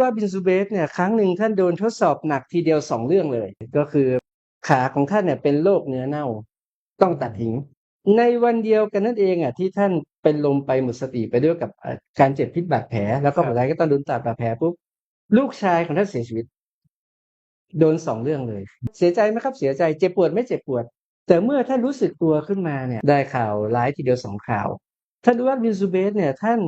ว่าบินซูเบสเนี่ยครั้งหนึ่งท่านโดนทดสอบหนักทีเดียวสองเรื่องเลย ก็คือขาของท่านเนี่ยเป็นโรคเนื้อเน่า ต้องตัดทิ้งในวันเดียวกันนั่นเองอะที่ท่านเป็นลมไปหมดสติไปด้วยกับการเจ็บพิษบาดแผล แล้วก็ครับสุดท้ายก็ต้องโดนตัดบาดแผลปุ๊บลูกชายของท่านเสียชีวิต โดนสองเรื่องเลย เสียใจไหมครับเสียใจเจ็บปวดไม่เจ็บปวด แต่เมื่อท่านรู้สึกตัวขึ้นมาเนี่ย ได้ข่าวร้ายทีเดียวสองข่าวท่านดูว่าบินซูเบสเนี่ย ท่าน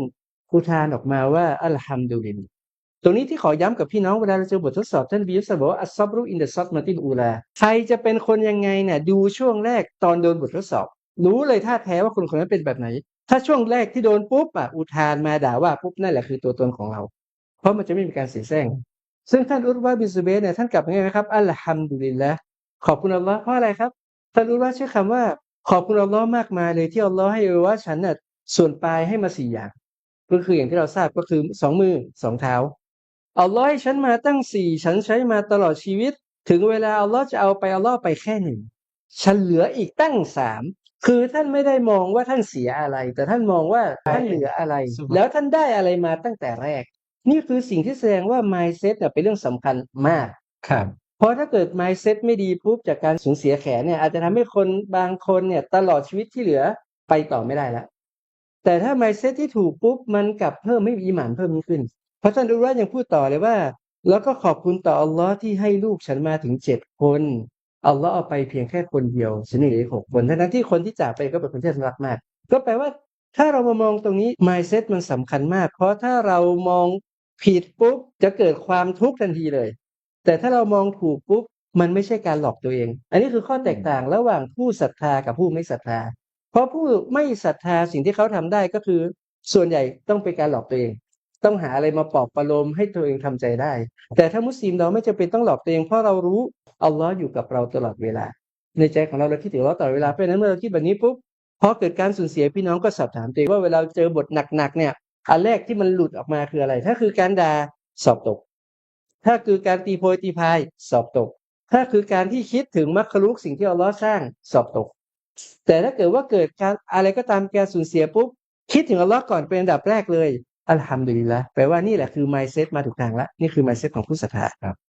อุทานออกมาว่าอัลฮัมดุลิลลา ตรงนี้ที่ขอย้ำกับพี่น้องเวลาเราเจอบททดสอบท่านบิยุสบอกว่าอัสซับรุอินเดซัตมาตินอูลาใครจะเป็นคนยังไงเนี่ยดูช่วงแรกตอนโดนบททดสอบ รู้เลยท่าแท้ว่าคนคนนั้นเป็นแบบไหน ถ้าช่วงแรกที่โดนปุ๊บอะอุทานมาด่าว่าปุ๊บนั่นแหละคือตัวตนของเรา เพราะมันจะไม่มีการเสียแซงซึ่งท่านอุตวาบินซูเบสเนี่ยท่านกลับมาไงนะครับอัลฮัมดุลิลละขอบคุณอัลลอฮ์เพราะอะไรครับท่านอุตวาใช้คำว่าขอบคุณอัลลอฮ์มากมายเลยที่อัลลอฮ์ให้ว่าฉันน่ะส่วนปลายให้มาสี่อย่าง ก็คืออย่างที่เราทราบก็คือสองมือสองเท้า อัลลอฮ์ให้ฉันมาตั้งสี่ฉันใช้มาตลอดชีวิต ถึงเวลาอัลลอฮ์จะเอาไปอัลลอฮ์ไปแค่หนึ่งฉันเหลืออีกตั้งสามคือท่านไม่ได้มองว่าท่านเสียอะไร แต่ท่านมองว่าท่านเหลืออะไร แล้วท่านได้อะไรมาตั้งแต่แรก นี่คือสิ่งที่แสดงว่า mindset เนี่ยเป็นเรื่องสำคัญมากครับเพราะถ้าเกิด mindset ไม่ดีปุ๊บจากการสูญเสียแขนเนี่ยอาจจะทำให้คนบางคนเนี่ยตลอดชีวิตที่เหลือไปต่อไม่ได้แล้วแต่ถ้า mindset ที่ถูกปุ๊บมันกลับเพิ่มไม่มีอีหมานเพิ่มยิ่งขึ้นเพระท่านอุรายังพูดต่อเลยว่า แล้วก็ขอบคุณต่ออัลลอฮ์ที่ให้ลูกฉันมาถึงเจ็ดคนอัลลอฮ์เอาไปเพียงแค่คนเดียวฉันเหลือหกคนทั้งๆที่คนที่จากไปก็เป็นคนที่ฉันรักมาก ก็แปลว่า ถ้าเรามามองตรงนี้ mindset มันสำคัญมาก เพราะถ้าเรามองผิดปุ๊บจะเกิดความทุกข์ทันทีเลย แต่ถ้าเรามองถูกปุ๊บมันไม่ใช่การหลอกตัวเอง อันนี้คือข้อแตกต่างระหว่างผู้ศรัทธากับผู้ไม่ศรัทธา เพราะผู้ไม่ศรัทธาสิ่งที่เขาทำได้ก็คือ ส่วนใหญ่ต้องเป็นการหลอกตัวเอง ต้องหาอะไรมาปลอบประโลมให้ตัวเองทำใจได้ แต่ถ้ามุสลิมเราไม่จำเป็นต้องหลอกตัวเองเพราะเรารู้อัลลอฮ์อยู่กับเราตลอดเวลา ในใจของเราเราคิดถึงอัลลอฮ์ตลอดเวลาเพราะฉะนั้นเมื่อเราคิดแบบนี้ปุ๊บพอเกิดการสูญเสียพี่น้องก็สอบถามตัวเองว่าเวลาเจอบทหนักๆเนี่ยอันแรกที่มันหลุดออกมาคืออะไร ถ้าคือการด่าสอบตก ถ้าคือการตีโพยตีพายสอบตก ถ้าคือการที่คิดถึงมรรคลุกสิ่งที่อัลลอฮ์สร้างสอบตก แต่ถ้าเกิดว่าเกิดการอะไรก็ตามการสูญเสียปุ๊บคิดถึงอัลลอฮ์ก่อนเป็นอันดับแรกเลย อัลฮัมดุลิลละแปลว่านี่แหละคือ mindset มาถูกทางละนี่คือ mindset ของผู้ศรัทธาครับ